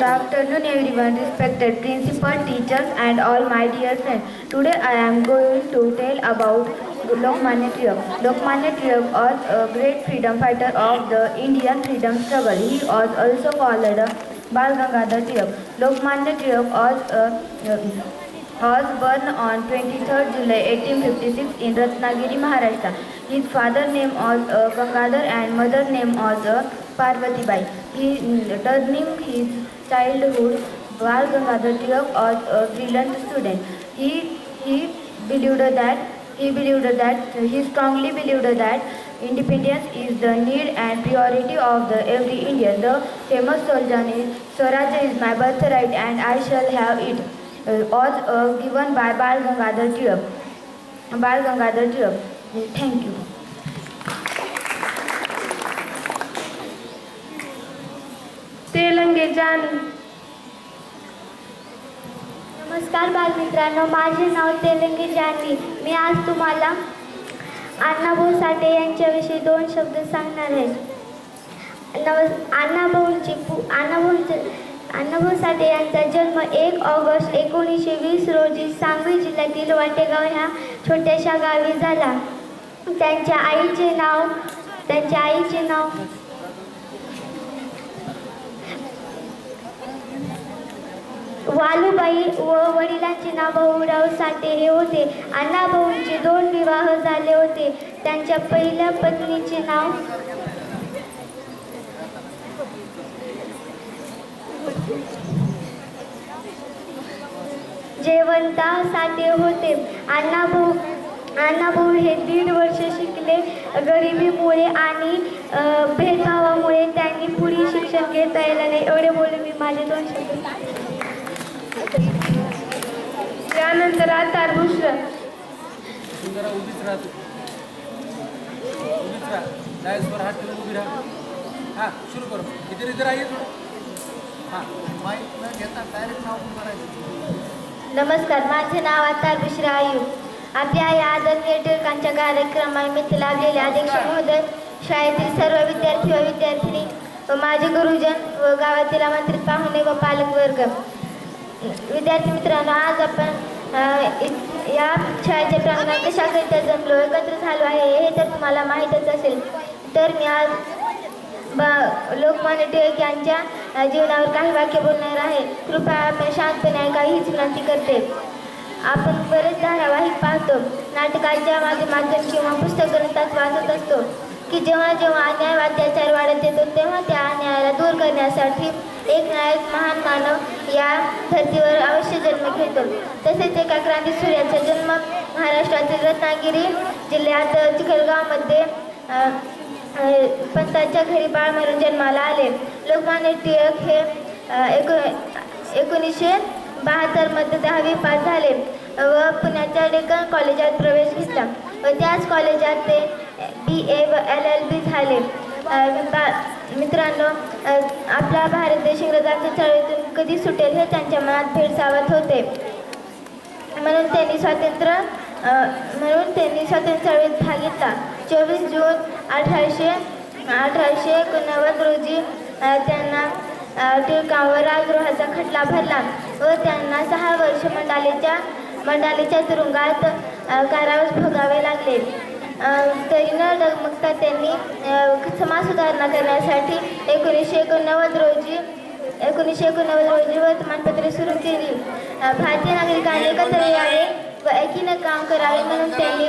Good afternoon everyone, respected principal, teachers and all my dear friends. Today I am going to tell about Lokmanya Tilak. Lokmanya Tilak was a great freedom fighter of the Indian freedom struggle. He was also called Bal Gangadhar Tilak. Lokmanya Tilak was, uh, was born on 23rd July 1856 in Ratnagiri, Maharashtra. His father name was uh, Gangadhar and mother name was uh, Parvati Bai. He, during his childhood, Bal Gangadhar Tilak was a brilliant student. He, he believed that he believed that he strongly believed that independence is the need and priority of the every Indian. The famous slogan is Swaraj is my birthright and I shall have it. Uh, uh, given by Bal Gangadhar Tilak. Bal Gangadhar Tilak. Thank you. म्हणजे गिरजानी नमस्कार बालमित्रांनो माझे नाव तेलंगी जानी. मी आज तुम्हाला अण्णाभाऊ साठे यांच्याविषयी दोन शब्द सांगणार आहे. नमस् अण्णाभाऊंची पु अण्णाभाऊंचे अण्णाभाऊ साठे यांचा जन्म एक ऑगस्ट एकोणीसशे वीस रोजी सांगली जिल्ह्यातील वाटेगाव ह्या छोट्याशा गावी झाला. त्यांच्या आईचे नाव त्यांच्या आईचे नाव वालूबाई व वडिलांचे नाव भाऊराव साठे हे होते. अण्णाभाऊंचे दोन विवाह झाले होते. त्यांच्या पहिल्या पत्नीचे नाव जयवंता साठे होते. अण्णाभाऊ अण्णाभाऊ हे दीड वर्ष शिकले गरिबीमुळे आणि भेदभावामुळे त्यांनी पुढील शिक्षण घेता यायला नाही. एवढे बोलून मी माझे दोन शब्द त्यानंतर आता बुशरा तू जरा उभीच राहा तू उभीच राहा डायसवर हात ठेवून उभी राहा सुरू करू. इथे इथे राहा ये थोडं माईक न घेता डायरेक्ट नाव करायचं नमस्कार माझे नाव आता बिश्रा आयू आपल्या या आदरणीय टिळकांच्या कार्यक्रमानिमित्त लाभलेले अध्यक्ष महोदय शाळेतील सर्व विद्यार्थी व विद्यार्थिनी व माझे गुरुजन व गावातील आमंत्रित पाहुणे व पालक वर्ग विद्यार्थी मित्रांनो आज आपण या शाळेच्या प्रांगणात कशाकरिता जमलो एकत्र झालो आहे हे तर तुम्हाला माहीतच असेल. तर मी आज बा लोकमान्य टिळक यांच्या जीवनावर काही वाक्य बोलणार आहे. कृपया आपण शांतपणे ऐका हीच विनंती करते. आपण बरेच धारावाहिक पाहतो. नाटकाच्या माध्यमातून किंवा पुस्तक ग्रंथात वाचत असतो. की जेव्हा जेव्हा अन्याय अत्याचार वाढत येतो तेव्हा त्या अन्यायाला दूर करण्यासाठी एक नायक महान मानव या धर्तीवर अवश्य जन्म घेतो. तसेच एका क्रांती सूर्याचा जन्म महाराष्ट्रातील रत्नागिरी जिल्ह्यात चिखलगावमध्ये पंतांच्या घरी बाळ म्हणून जन्माला आले. लोकमान्य टिळक हे एको एकोणीसशे बहात्तरमध्ये दहावी पास झाले व पुण्याच्या डेक्कन कॉलेजात प्रवेश घेतला. व त्याच कॉलेजात ते बी ए व एल एल बी झाले. बा- मित्रांनो आपला भारत देश इंग्रजांच्या चळवळीतून कधी सुटेल हे त्यांच्या मनात भेडसावत होते. म्हणून त्यांनी स्वातंत्र्य म्हणून त्यांनी स्वातंत्र्य चळवळीत भाग घेतला. चोवीस जून अठराशे अठराशे एकोणनव्वद रोजी त्यांना टिळकावर राजगृहाचा खटला भरला व त्यांना सहा वर्ष मंडालेच्या मंडालेच्या तुरुंगात कारावास भोगावे लागले. करीना तरी न डगमगता त्यांनी समाज सुधारणा करण्यासाठी एकोणीसशे एकोणनव्वद रोजी एकोणीसशे एकोणनव्वद रोजी वर्तमानपत्रे सुरू केली. भारतीय नागरिकांनी एकत्र यावे व एकीनं काम करावे म्हणून त्यांनी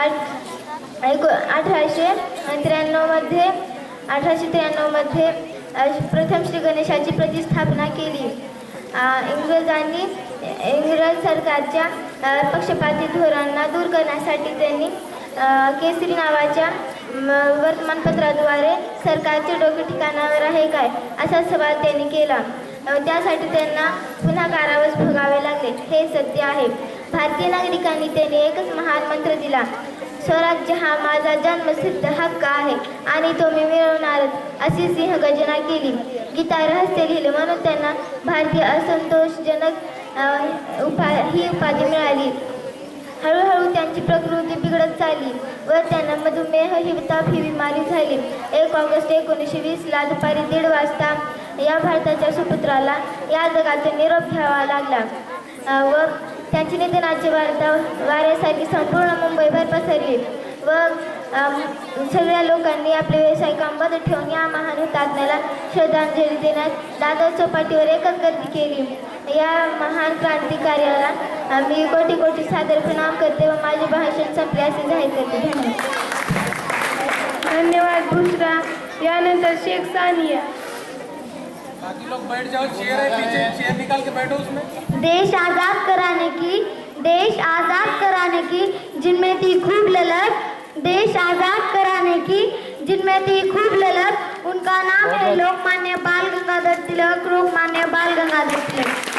आठ एको अठराशे त्र्याण्णवमध्ये अठराशे त्र्याण्णवमध्ये प्रथम श्री गणेशाची प्रतिस्थापना केली. इंग्रजांनी इंग्रज सरकारच्या पक्षपाती धोरणांना दूर करण्यासाठी त्यांनी केसरी नावाच्या वर्तमानपत्राद्वारे सरकारचे डोके ठिकाणावर आहे काय असा सवाल त्यांनी केला. त्यासाठी त्यांना पुन्हा कारावास भोगावे लागले. हे सत्य आहे. भारतीय नागरिकांनी त्यांनी एकच महान मंत्र दिला. स्वराज्य हा माझा जन्मसिद्ध हक्क आहे आणि तो मी मिळवणारच अशी गजना केली. गीता रहस्य लिहिले म्हणून त्यांना भारतीय असंतोषजनक उपा ही उपाधी मिळाली. त्यांची प्रकृती बिघडत चालली व त्यांना मधुमेह ही ताप ही बिमारी झाली. एक ऑगस्ट एकोणीसशे वीसला दुपारी दीड वाजता या भारताच्या सुपुत्राला या जगाचा निरोप घ्यावा लागला. व त्यांची निधनाची वार्ता वाऱ्यासारखी संपूर्ण मुंबईभर पसरली. व सगळ्या लोकांनी आपले व्यवसाय ठेवून या महान हुतात्म्याला श्रद्धांजली देण्यात दादा चौपाटीवर एकच गर्दी केली. या महान क्रांतिकार्याला मी कोटी कोटी सादर प्रणाम करते व माझे भाषण संपले असे जाहीर करते. धन्यवाद. धन्यवाद बुशरा यानंतर शेख सानिया. बाकी लोग बैठ जाओ चेयर है पीछे चेयर निकाल के बैठो उसमें। देश आज़ाद कराने की देश आज़ाद कराने की जिनमें थी खूब ललक देश आज़ाद कराने की जिनमें थी खूब ललक उनका नाम है लोकमान्य बाल गंगाधर तिलक लोकमान्य बाल गंगाधर तिलक।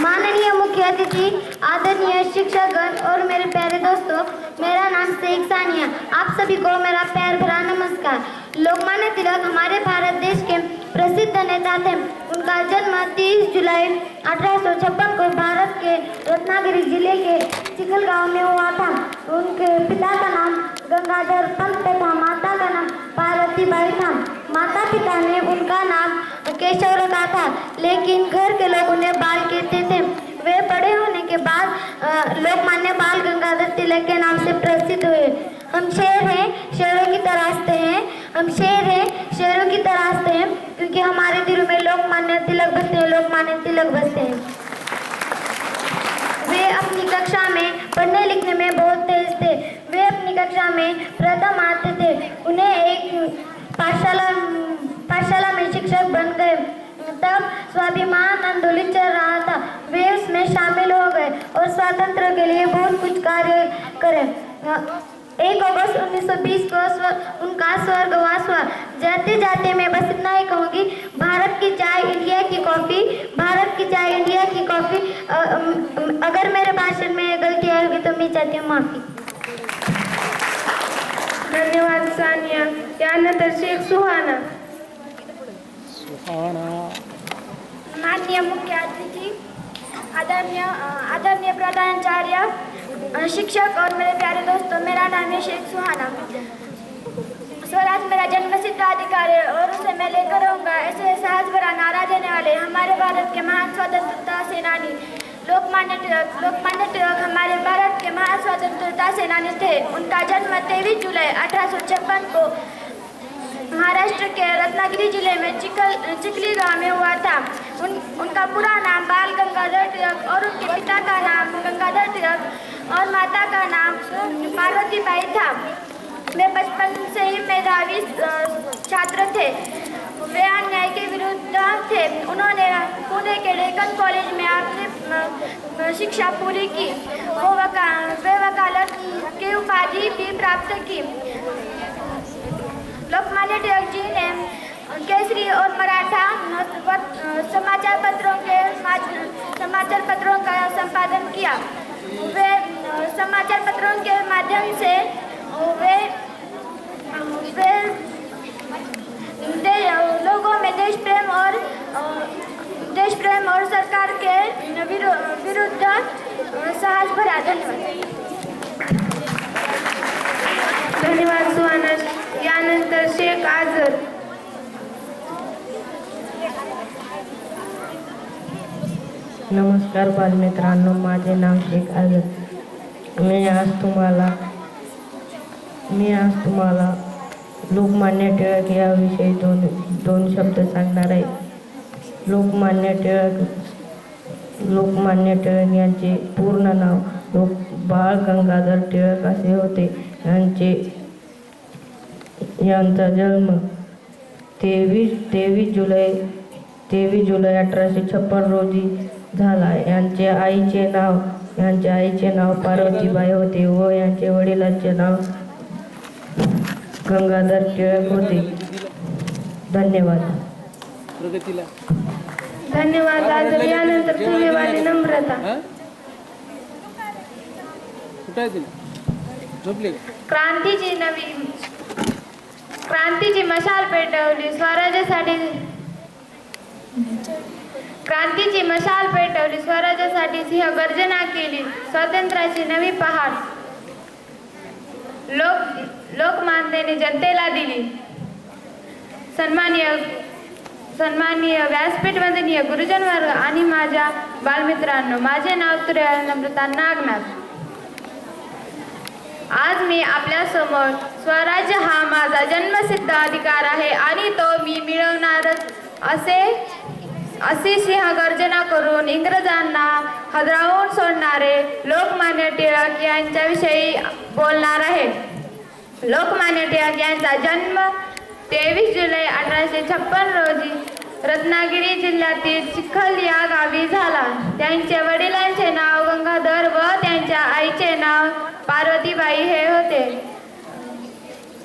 माननीय मुख्य अतिथि, आदरणीय शिक्षकगण और मेरे प्यारे दोस्तों, मेरा नाम शेख सानिया। आप सभी को मेरा प्यार भरा नमस्कार। लोकमान्य तिलक हमारे भारत देश के प्रसिद्ध नेता थे। उनका जन्म 30 जुलाई अठारह सौ छप्पन को भारत के रत्नागिरी ज़िले के चिखलगांव में हुआ था। उनके पिता का नाम गंगाधर पंत था माता का नाम पार्वती बाई था। माता पिता ने उनका नाम केशव लेकिन घर के लोग उन्हें बाल कहते थे। वे बड़े होने के बाद अ, लोकमान्य बाल गंगाधर तिलक के नाम से प्रसिद्ध हुए। हम शेर हैं शेरों की तराशते हैं। हम शेर हैं शेरों की तराशते हैं क्योंकि हमारे दिल में लोकमान्य तिलक बसते हैं लोकमान्य तिलक बसते हैं। वे अपनी कक्षा में पढ़ने लिखने में बहुत तेज थे। वे अपनी कक्षा में प्रथम आते थे। उन्हें एक पाठशाला पाठशाला में शिक्षक बन गए। तब स्वाभिमान आंदोलन चल रहा था। वे उसमें शामिल हो गए और स्वातंत्र के लिए बहुत कुछ कार्य करे। एक अगस्त 1920 को स्व, उनका स्वर्गवास हुआ। जाते जाते मैं बस इतना ही कहूँगी भारत की चाय इंडिया की कॉफ़ी भारत की चाय इंडिया की कॉफ़ी अगर मेरे भाषण में गलती आई होगी तो मैं चाहती हूँ माफ़ी। धन्यवाद सानिया। यानंतर शेख सुहाना? माननीय मुख्य अतिथि आदरणीय आदरणीय प्रधानाचार्य शिक्षक और मेरे प्यारे दोस्तों मेरा नाम है शेख सुहाना स्वराज मेरा जन्मसिद्ध अधिकार है और उसे मैं लेकर आऊँगा ऐसे साहस भरा नारा देने वाले हमारे भारत के महान स्वतंत्रता सेनानी लोकमान्य टिलक लोकमान्य टिलक हमारे भारत के महान स्वतंत्रता सेनानी थे उनका जन्म तेईस जुलाई अठारह को महाराष्ट्र के रत्नागिरी ज़िले में चिकल चिखली गाँव में हुआ था। उन, उनका पूरा नाम बाल गंगाधर तिलक और उनके पिता का नाम गंगाधर तिलक और माता का नाम पार्वती बाई था। वे बचपन से ही मेधावी छात्र थे। वे अन्याय के विरुद्ध थे। उन्होंने पुणे के डेकन कॉलेज में अपनी शिक्षा पूरी की। वो वका, वे वकालत की उपाधि भी प्राप्त की। लोकमान्य टिळक जी ने केसरी और मराठा समाचार पत्रों के समाचार पत्रों का संपादन किया। वे समाचार पत्रों के माध्यम से वे वे दे, लोगों में देश प्रेम और देश प्रेम और सरकार के विरुद्ध साहस भरा। धन्यवाद। नमस्कार बालमित्रांनो माझे नाव शेख आझद मी आज तुम्हाला मी आज तुम्हाला लोकमान्य टिळक याविषयी दोन दोन शब्द सांगणार आहे. लोकमान्य टिळक लोकमान्य टिळक यांचे पूर्ण नाव लोक बाळ गंगाधर टिळक असे होते. यांचे यांचा जन्म तेवीस तेवीस जुलै तेवीस जुलै अठराशे छप्पन रोजी झाला यांचे आईचे नाव यांच्या आईचे नाव पार्वतीबाई होते व यांचे वडिलांचे नाव गंगाधर टिळक होते. धन्यवाद. प्रगतीला. धन्यवाद. आझर यानंतर फुलेवाली नम्रता? क्रांतीची नवी क्रांतीची मशाल पेटवली. स्वराज्यासाठी क्रांतीची मशाल पेटवली स्वराज्यासाठी सिंह गर्जना केली स्वातंत्र्याची नवी पहाड. लोक लोकमान्यने जनतेला दिली. सन्माननीय सन्माननीय व्यासपीठ वंदनीय गुरुजन वर्ग आणि माझ्या बालमित्रांनो माझे नाव तुर्या नम्रता नागनाथ. आज मी आपल्यासमोर स्वराज्य हा माझा जन्मसिद्ध अधिकार आहे आणि तो मी मिळवणारच असे अशी सिंहगर्जना करून इंग्रजांना हदरावून सोडणारे लोकमान्य टिळक यांच्याविषयी बोलणार आहे. लोकमान्य टिळक यांचा जन्म तेवीस जुलै अठराशे छप्पन रोजी रत्नागिरी जिल्ह्यातील चिखल या गावी झाला. त्यांच्या वडिलांचे नाव गंगाधर व त्यांच्या आईचे नाव पार्वतीबाई हे होते.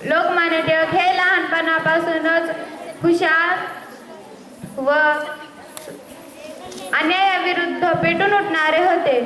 लोकमान्य टिळक हे लहानपणापासूनच हुशार व अन्यायाविरुद्ध पेटून उठणारे होते.